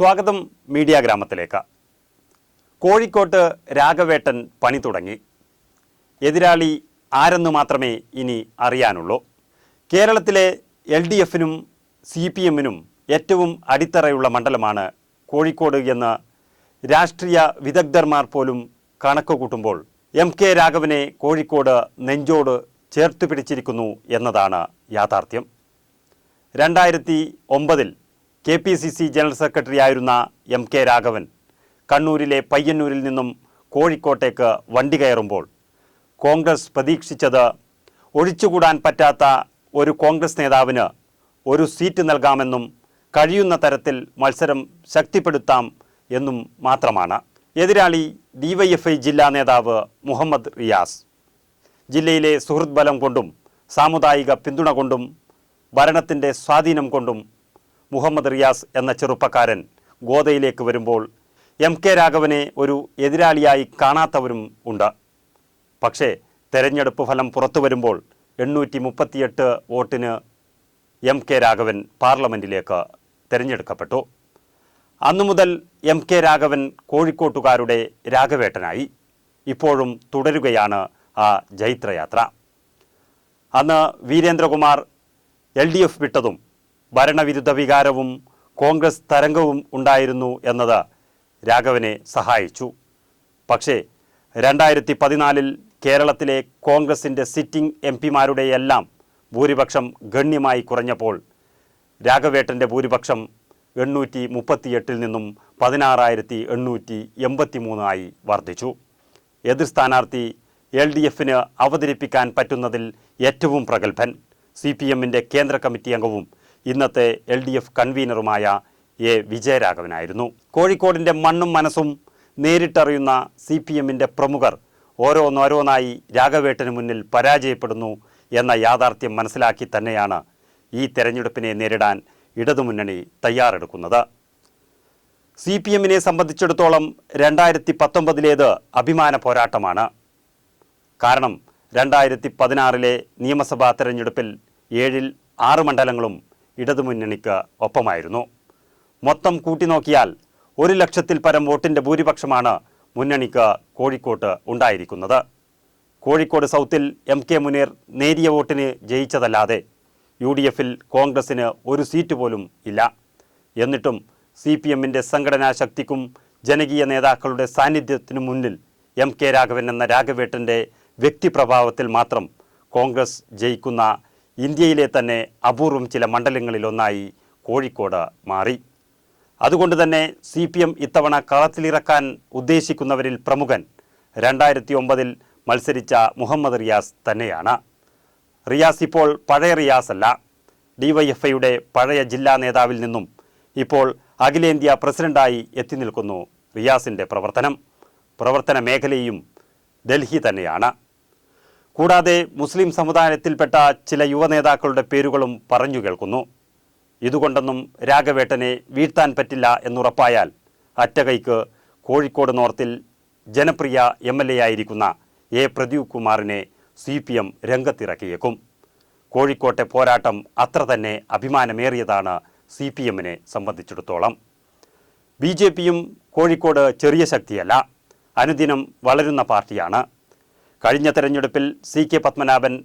സ്വാഗതം മീഡിയ ഗ്രാമത്തിലേക്ക്. കോഴിക്കോട്ട് രാഘവേട്ടൻ പണി തുടങ്ങി. എതിരാളി ആരെന്ന് മാത്രമേ ഇനി അറിയാനുള്ളൂ. കേരളത്തിലെ എൽ ഡി എഫിനും സി പി എമ്മിനും ഏറ്റവും അടിത്തറയുള്ള മണ്ഡലമാണ് കോഴിക്കോട് എന്ന് രാഷ്ട്രീയ വിദഗ്ധന്മാർ പോലും കണക്ക് കൂട്ടുമ്പോൾ എം കെ രാഘവനെ കോഴിക്കോട് നെഞ്ചോട് ചേർത്ത് പിടിച്ചിരിക്കുന്നു എന്നതാണ് യാഥാർത്ഥ്യം. രണ്ടായിരത്തി ഒമ്പതിൽ K P C C general secretary ആയിരുന്ന എം കെ രാഘവൻ കണ്ണൂരിലെ പയ്യന്നൂരിൽ നിന്നും കോഴിക്കോട്ടേക്ക് വണ്ടി കയറുമ്പോൾ കോൺഗ്രസ് പ്രതീക്ഷിച്ചത് ഒഴിച്ചുകൂടാൻ പറ്റാത്ത ഒരു കോൺഗ്രസ് നേതാവിന് ഒരു സീറ്റ് നൽകാമെന്നും കഴിയുന്ന തരത്തിൽ മത്സരം ശക്തിപ്പെടുത്താം എന്നും മാത്രമാണ്. എതിരാളി ഡിവൈഎഫ്ഐ ജില്ലാ നേതാവ് മുഹമ്മദ് റിയാസ്. ജില്ലയിലെ സുഹൃത്ത് ബലം കൊണ്ടും സാമുദായിക പിന്തുണ കൊണ്ടും ഭരണത്തിന്റെ സ്വാധീനം കൊണ്ടും മുഹമ്മദ് റിയാസ് എന്ന ചെറുപ്പക്കാരൻ ഗോതയിലേക്ക് വരുമ്പോൾ എം കെ രാഘവനെ ഒരു എതിരാളിയായി കാണാത്തവരും ഉണ്ട്. പക്ഷേ തെരഞ്ഞെടുപ്പ് ഫലം പുറത്തു വരുമ്പോൾ എണ്ണൂറ്റി മുപ്പത്തിയെട്ട് വോട്ടിന് എം കെ രാഘവൻ പാർലമെന്റിലേക്ക് തിരഞ്ഞെടുക്കപ്പെട്ടു. അന്നു മുതൽ എം കെ രാഘവൻ കോഴിക്കോട്ടുകാരുടെ രാഘവേട്ടനായി. ഇപ്പോഴും തുടരുകയാണ് ആ ജൈത്രയാത്ര. അന്ന് വീരേന്ദ്രകുമാർ എൽ ഡി എഫ് വിട്ടതും ഭരണവിരുദ്ധ വികാരവും കോൺഗ്രസ് തരംഗവും ഉണ്ടായിരുന്നു എന്നത് രാഘവനെ സഹായിച്ചു. പക്ഷേ രണ്ടായിരത്തി പതിനാലിൽ കേരളത്തിലെ കോൺഗ്രസിന്റെ സിറ്റിംഗ് എം പിമാരുടെയെല്ലാം ഭൂരിപക്ഷം ഗണ്യമായി കുറഞ്ഞപ്പോൾ രാഘവേട്ടന്റെ ഭൂരിപക്ഷം എണ്ണൂറ്റി മുപ്പത്തിയെട്ടിൽ നിന്നും പതിനാറായിരത്തി എണ്ണൂറ്റി എൺപത്തി മൂന്നായി വർദ്ധിച്ചു. എതിർ സ്ഥാനാർത്ഥി എൽ ഡി എഫിന് അവതരിപ്പിക്കാൻ പറ്റുന്നതിൽ ഏറ്റവും പ്രഗത്ഭൻ സി പി എമ്മിന്റെ കേന്ദ്ര കമ്മിറ്റി അംഗവും ഇന്നത്തെ എൽ ഡി എഫ് കൺവീനറുമായ എ വിജയരാഘവനായിരുന്നു. കോഴിക്കോടിന്റെ മണ്ണും മനസ്സും നേരിട്ടറിയുന്ന സി പി എമ്മിന്റെ പ്രമുഖർ ഓരോന്നോരോന്നായി രാഘവേട്ടന് മുന്നിൽ പരാജയപ്പെടുന്നു എന്ന യാഥാർത്ഥ്യം മനസ്സിലാക്കി തന്നെയാണ് ഈ തെരഞ്ഞെടുപ്പിനെ നേരിടാൻ ഇടതുമുന്നണി തയ്യാറെടുക്കുന്നത്. സി പി എമ്മിനെ സംബന്ധിച്ചിടത്തോളം രണ്ടായിരത്തി പത്തൊമ്പതിലേത് അഭിമാന പോരാട്ടമാണ്. കാരണം രണ്ടായിരത്തി പതിനാറിലെ നിയമസഭാ തെരഞ്ഞെടുപ്പിൽ ഏഴിൽ ആറ് മണ്ഡലങ്ങളും ഇടതുമുന്നണിക്ക് ഒപ്പമായിരുന്നു. മൊത്തം കൂട്ടിനോക്കിയാൽ ഒരു ലക്ഷത്തിൽ പരം വോട്ടിന്റെ ഭൂരിപക്ഷമാണ് മുന്നണിക്ക് കോഴിക്കോട്ട് ഉണ്ടായിരിക്കുന്നത്. കോഴിക്കോട് സൗത്തിൽ എം കെ മുനീർ നേരിയ വോട്ടിന് ജയിച്ചതല്ലാതെ യു ഡി എഫിൽ കോൺഗ്രസിന് ഒരു സീറ്റ് പോലും ഇല്ല. എന്നിട്ടും സി പി എമ്മിന്റെ സംഘടനാ ശക്തിക്കും ജനകീയ നേതാക്കളുടെ സാന്നിധ്യത്തിനു മുന്നിൽ എം കെ രാഘവൻ എന്ന രാഘവേട്ടന്റെ വ്യക്തിപ്രഭാവത്തിൽ മാത്രം കോൺഗ്രസ് ജയിക്കുന്ന ഇന്ത്യയിലെ തന്നെ അപൂർവം ചില മണ്ഡലങ്ങളിലൊന്നായി കോഴിക്കോട് മാറി. അതുകൊണ്ട് തന്നെ സി പി എം ഇത്തവണ കളത്തിലിറക്കാൻ ഉദ്ദേശിക്കുന്നവരിൽ പ്രമുഖൻ രണ്ടായിരത്തി ഒമ്പതിൽ മത്സരിച്ച മുഹമ്മദ് റിയാസ് തന്നെയാണ്. റിയാസ് ഇപ്പോൾ പഴയ റിയാസ് അല്ല ഡിവൈഎഫ്ഐയുടെ പഴയ ജില്ലാ നേതാവിൽ നിന്നും ഇപ്പോൾ അഖിലേന്ത്യാ പ്രസിഡന്റായി എത്തി നിൽക്കുന്നു റിയാസിന്റെ പ്രവർത്തനം. പ്രവർത്തന മേഖലയും ഡൽഹി തന്നെയാണ്. കൂടാതെ മുസ്ലിം സമുദായത്തിൽപ്പെട്ട ചില യുവനേതാക്കളുടെ പേരുകളും പറഞ്ഞു കേൾക്കുന്നു. ഇതുകൊണ്ടൊന്നും രാഘവേട്ടനെ വീഴ്ത്താൻ പറ്റില്ല എന്നുറപ്പായാൽ അറ്റകൈക്ക് കോഴിക്കോട് നോർത്തിൽ ജനപ്രിയ എം എൽ എ ആയിരിക്കുന്ന എ പ്രദീപ് കുമാറിനെ സി പി എം രംഗത്തിറക്കിയേക്കും. കോഴിക്കോട്ടെ പോരാട്ടം അത്ര തന്നെ അഭിമാനമേറിയതാണ് സി പി എമ്മിനെ സംബന്ധിച്ചിടത്തോളം. ബി ജെ പിയും കോഴിക്കോട് ചെറിയ ശക്തിയല്ല അനുദിനം വളരുന്ന പാർട്ടിയാണ്. കഴിഞ്ഞ തെരഞ്ഞെടുപ്പിൽ സി കെ പത്മനാഭൻ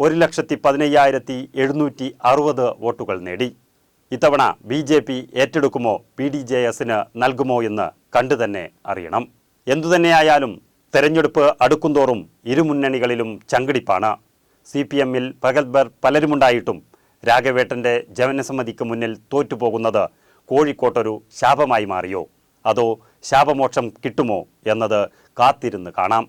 ഒരു ലക്ഷത്തി പതിനയ്യായിരത്തി എഴുന്നൂറ്റി അറുപത് വോട്ടുകൾ നേടി. ഇത്തവണ ബി ജെ പി ഏറ്റെടുക്കുമോ പി ഡി ജെ എസിന് നൽകുമോ എന്ന് കണ്ടുതന്നെ അറിയണം. എന്തുതന്നെയായാലും തെരഞ്ഞെടുപ്പ് അടുക്കുംതോറും ഇരുമുന്നണികളിലും ചങ്കിടിപ്പാണ്. സി പി എമ്മിൽ പ്രഗത്ഭർ പലരുമുണ്ടായിട്ടും രാഘവേട്ടന്റെ ജനസമ്മതിക്ക് മുന്നിൽ തോറ്റുപോകുന്നത് കോഴിക്കോട്ടൊരു ശാപമായി മാറിയോ? അതോ ശാപമോക്ഷം കിട്ടുമോ എന്നത് കാത്തിരുന്ന് കാണാം.